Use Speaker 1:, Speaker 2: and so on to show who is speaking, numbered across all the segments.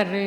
Speaker 1: கூடாரை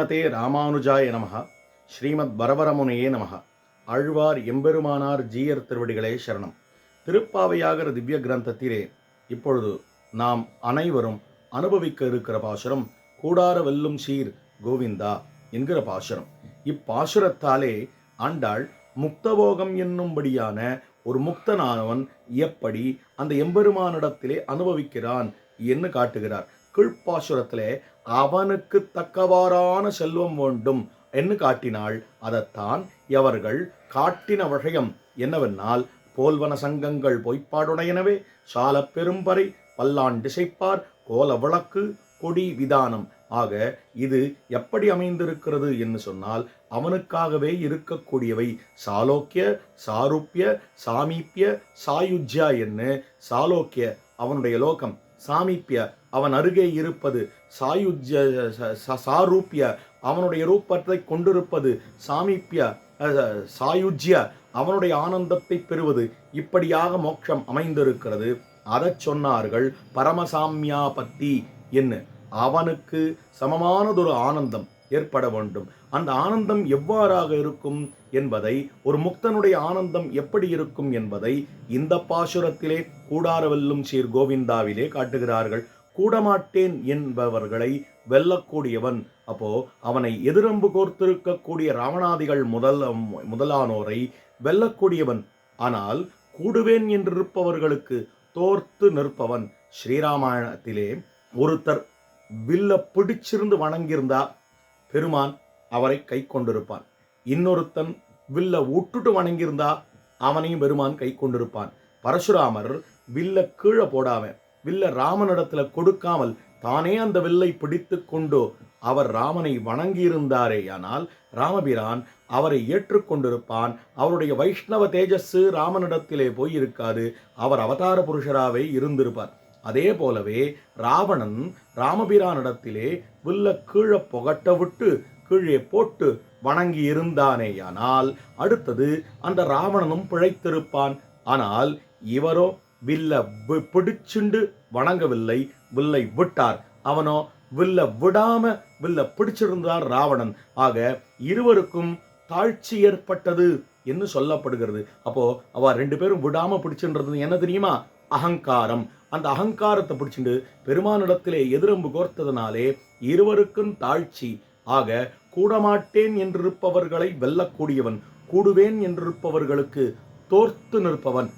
Speaker 2: ஸ்ரீமதே ராமானுஜாய நமக ஸ்ரீமத் பரவரமுனையே நமஹ. ஆழ்வார் எம்பெருமானார் ஜீயர் திருவடிகளே சரணம். திருப்பாவையாகிற திவ்ய கிரந்தத்திலே இப்பொழுது நாம் அனைவரும் அனுபவிக்க இருக்கிற பாசுரம் கூடார வெல்லும் சீர் கோவிந்தா என்கிற பாசுரம். இப்பாசுரத்தாலே ஆண்டாள் முக்தபோகம் என்னும்படியான ஒரு முக்தனானவன் எப்படி அந்த எம்பெருமானிடத்திலே அனுபவிக்கிறான் என்று காட்டுகிறார். கீழ்ப்பாசுரத்திலே அவனுக்கு தக்கவாறான செல்வம் வேண்டும் என்று காட்டினாள் அதைத்தான் எவர்கள் காட்டின விஷயம் என்னவென்னால் போல்வன சங்கங்கள் பொய்ப்பாடுடையனவே சால பெரும்பறை பல்லான் திசைப்பார் கோல விளக்கு கொடி விதானம். ஆக இது எப்படி அமைந்திருக்கிறது என்று சொன்னால் அவனுக்காகவே இருக்கக்கூடியவை சாலோக்கிய சாருப்பிய சாமீப்பிய சாயுஜ்யா என்று சாலோக்கிய அவனுடைய லோகம். சாமீப்பிய அவன் அருகே இருப்பது சாயுஜ்ய ச- சாரூப்பிய அவனுடைய ரூபத்தை கொண்டிருப்பது சாமீப்பிய சாயுஜ்ய அவனுடைய ஆனந்தத்தை பெறுவது இப்படியாக மோட்சம் அமைந்திருக்கிறது. அதை சொன்னார்கள் பரமசாமியாபத்தி என்ன அவனுக்கு சமமானதொரு ஆனந்தம் ஏற்பட வேண்டும். அந்த ஆனந்தம் எவ்வாறாக இருக்கும் என்பதை ஒரு முக்தனுடைய ஆனந்தம் எப்படி இருக்கும் என்பதை இந்த பாசுரத்திலே கூடாரவெல்லும் சீர் கோவிந்தாவிலே காட்டுகிறார்கள். கூடமாட்டேன் என்பவர்களை வெல்லக்கூடியவன். அப்போ அவனை எதிரம்பு கோர்த்திருக்கக்கூடிய ராவணாதிகள் முதல் முதலானோரை வெல்லக்கூடியவன். ஆனால் கூடுவேன் என்றிருப்பவர்களுக்கு தோர்த்து நிற்பவன். ஸ்ரீராமாயணத்திலே ஒருத்தர் வில்ல பிடிச்சிருந்து வணங்கியிருந்தா பெருமான் அவரை கை கொண்டிருப்பான் இன்னொருத்தன் வில்ல விட்டுட்டு வணங்கியிருந்தா அவனையும் பெருமான் கை கொண்டிருப்பான் பரசுராமர் வில்ல கீழே போடாம வில்ல ராமனிடத்துல கொடுக்காமல் தானே அந்த வில்லை பிடித்து கொண்டு அவர் ராமனை வணங்கியிருந்தாரேயானால் ராமபிரான் அவரை ஏற்றுக்கொண்டிருப்பான் அவருடைய வைஷ்ணவ தேஜஸ்ஸு ராமனிடத்திலே போய் இருக்காது. அவர் அவதார புருஷராவே இருந்திருப்பார். அதே போலவே ராவணன் ராமபிரானிடத்திலே வில்ல கீழே புகட்ட விட்டு கீழே போட்டு வணங்கி இருந்தானேயானால் அடுத்தது அந்த ராவணனும் பிழைத்திருப்பான். ஆனால் இவரோ வில்ல பிடிச்சுண்டு வணங்கவில்லை. வில்லை விட்டார். அவனோ வில்ல விடாம வில்ல பிடிச்சிருந்தார் ராவணன். ஆக இருவருக்கும் தாழ்ச்சி ஏற்பட்டது என்று சொல்லப்படுகிறது. அப்போ அவ ரெண்டு பேரும் விடாம பிடிச்சுன்றது என்ன தெரியுமா? அகங்காரம். அந்த அகங்காரத்தை பிடிச்சிண்டு பெருமானிடத்திலே எதிரம்பு கோர்த்ததுனாலே இருவருக்கும் தாழ்ச்சி. ஆக கூடமாட்டேன் என்றிருப்பவர்களை வெல்லக்கூடியவன் கூடுவேன் என்றிருப்பவர்களுக்கு தோர்த்து நிற்பவன்.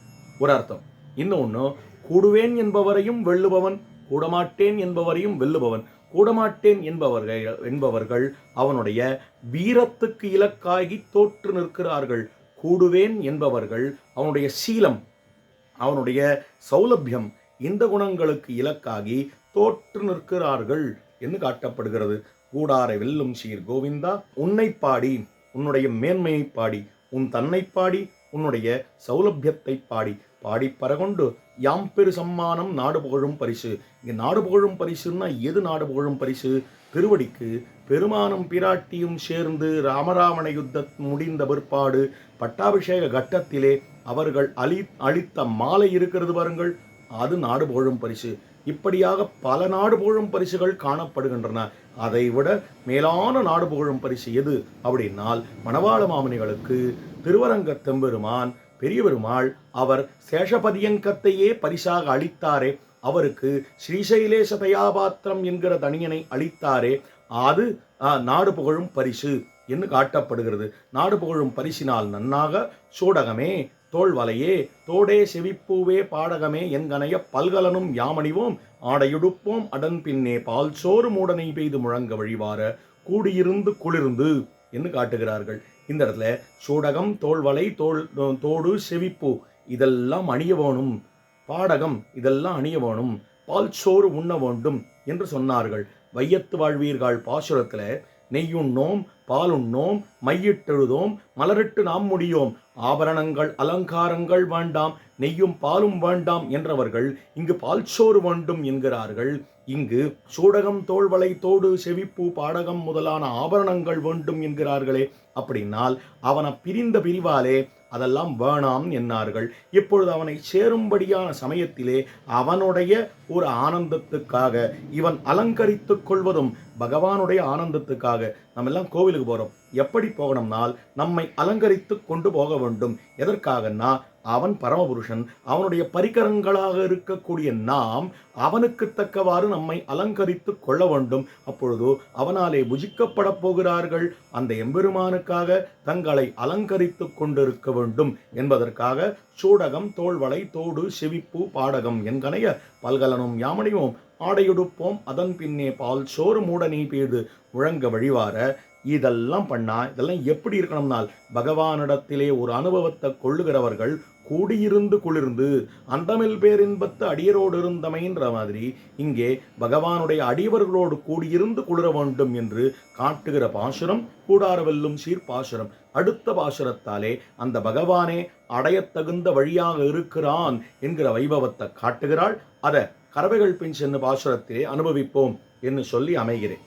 Speaker 2: ஒரு அர்த்தம் இன்னொன்று கூடுவேன் என்பவரையும் வெல்லுபவன் கூடமாட்டேன் என்பவரையும் வெல்லுபவன். கூடமாட்டேன் என்பவர்கள் என்பவர்கள் அவனுடைய வீரத்துக்கு இலக்காகி தோற்று நிற்கிறார்கள். கூடுவேன் என்பவர்கள் அவனுடைய சீலம் அவனுடைய சௌலபியம் இந்த குணங்களுக்கு இலக்காகி தோற்று நிற்கிறார்கள் என்று காட்டப்படுகிறது. கூடாரை வெல்லும் சீர் கோவிந்தா உன்னை பாடி உன்னுடைய மேன்மையை பாடி உன் தன்னை பாடி உன்னுடைய சௌலபியத்தை பாடி பாடி பரகொண்டு யாம் பெரு சம்மானம் நாடு புகழும் பரிசு. இங்கே நாடு புகழும் பரிசுன்னா எது நாடு புகழும் பரிசு? திருவடிக்கு பெருமானும் பிராட்டியும் சேர்ந்து ராமராவண யுத்தம் முடிந்த பிற்பாடு பட்டாபிஷேக கட்டத்திலே அவர்கள் அளி அளித்த மாலை இருக்கிறது பாருங்கள். அது நாடு புகழும் பரிசு. இப்படியாக பல நாடு புகழும் பரிசுகள் காணப்படுகின்றன. அதை விட மேலான நாடு புகழும் பரிசு எது அப்படின்னால் மணவாள மாமனிகளுக்கு திருவரங்க தெம்பெருமான் பெரிய பெருமாள் அவர் சேஷபதியங்கத்தையே பரிசாக அளித்தாரே. அவருக்கு ஸ்ரீசைலேச தயாபாத்திரம் என்கிற தனியனை அளித்தாரே. அது நாடு புகழும் பரிசு என்று காட்டப்படுகிறது. நாடு புகழும் பரிசினால் நன்னாக சூடகமே தோல் வலையே தோடே செவிப்பூவே பாடகமே என்கனைய பல்கலனும் யாமணிவோம் ஆடையுடுப்போம் அடன் பின்னே பால் சோறு மூடனை பெய்து முழங்க வழிவார கூடியிருந்து குளிர்ந்து என்று காட்டுகிறார்கள். இந்த இடத்துல சூடகம் தோள்வலை தோல் தோடு செவிப்பூ இதெல்லாம் அணிய வேணும். பாடகம் இதெல்லாம் அணிய வேணும். பால் சோறு உண்ண வேண்டும் என்று சொன்னார்கள். வையத்து வாழ்வீர்கள் பாசுரத்தில் நெய்யுண்ணோம் பாலுண்ணோம் மையிட்டெழுதோம் மலரிட்டு நாம் முடியோம். ஆபரணங்கள் அலங்காரங்கள் வேண்டாம் நெய்யும் பாலும் வேண்டாம் என்றவர்கள் இங்கு பால் சோறு வேண்டும் என்கிறார்கள். இங்கு சூடகம் தோள்வளை தோடு செவிப்பூ பாடகம் முதலான ஆபரணங்கள் வேண்டும் என்கிறார்களே. அப்படின்னால் அவனை பிரிந்த பிரிவாலே அதெல்லாம் வேணாம் என்னார்கள். இப்பொழுது அவனை சேரும்படியான சமயத்திலே அவனுடைய ஒரு ஆனந்தத்துக்காக இவன் அலங்கரித்துக் கொள்வதும் பகவானுடைய ஆனந்தத்துக்காக நம்ம எல்லாம் கோவிலுக்கு போகிறோம் எப்படி போகணும்னால் நம்மை அலங்கரித்து கொண்டு போக வேண்டும். எதற்காகன்னா அவன் பரமபுருஷன். அவனுடைய பரிகரங்களாக இருக்கக்கூடிய நாம் அவனுக்கு தக்கவாறு நம்மை அலங்கரித்து கொள்ள வேண்டும். அப்பொழுது அவனாலே புஜிக்கப்படப் போகிறார்கள். அந்த எம்பெருமானுக்காக தங்களை அலங்கரித்து கொண்டிருக்க வேண்டும் என்பதற்காக சூடகம் தோள்வளை தோடு செவிப்பு பாடகம் என்கனைய பல்கலனும் யாமணியும் ஆடையுடுப்போம். அதன் பின்னே பால் சோறு மூட நீ பெய்து முழங்க வழிவார இதெல்லாம் பண்ணா இதெல்லாம் எப்படி இருக்கணும்னால் பகவானிடத்திலே ஒரு அனுபவத்தை கொள்ளுகிறவர்கள் கூடியிருந்து குளிர்ந்து அந்தமில் பேரின்பத்து அடியரோடு இருந்தமைன்ற மாதிரி இங்கே பகவானுடைய அடியவர்களோடு கூடியிருந்து குளிர வேண்டும் என்று காட்டுகிற பாசுரம் கூடாரவெல்லும் சீர் பாசுரம் அடுத்த பாசுரத்தாலே அந்த பகவானே அடையத்தகுந்த வழியாக இருக்கிறான் என்கிற வைபவத்தை காட்டுகிறாள். அதை கறவைகள் பின் சென்று பாசுரத்திலே அனுபவிப்போம் என்று சொல்லி அமைகிறேன்.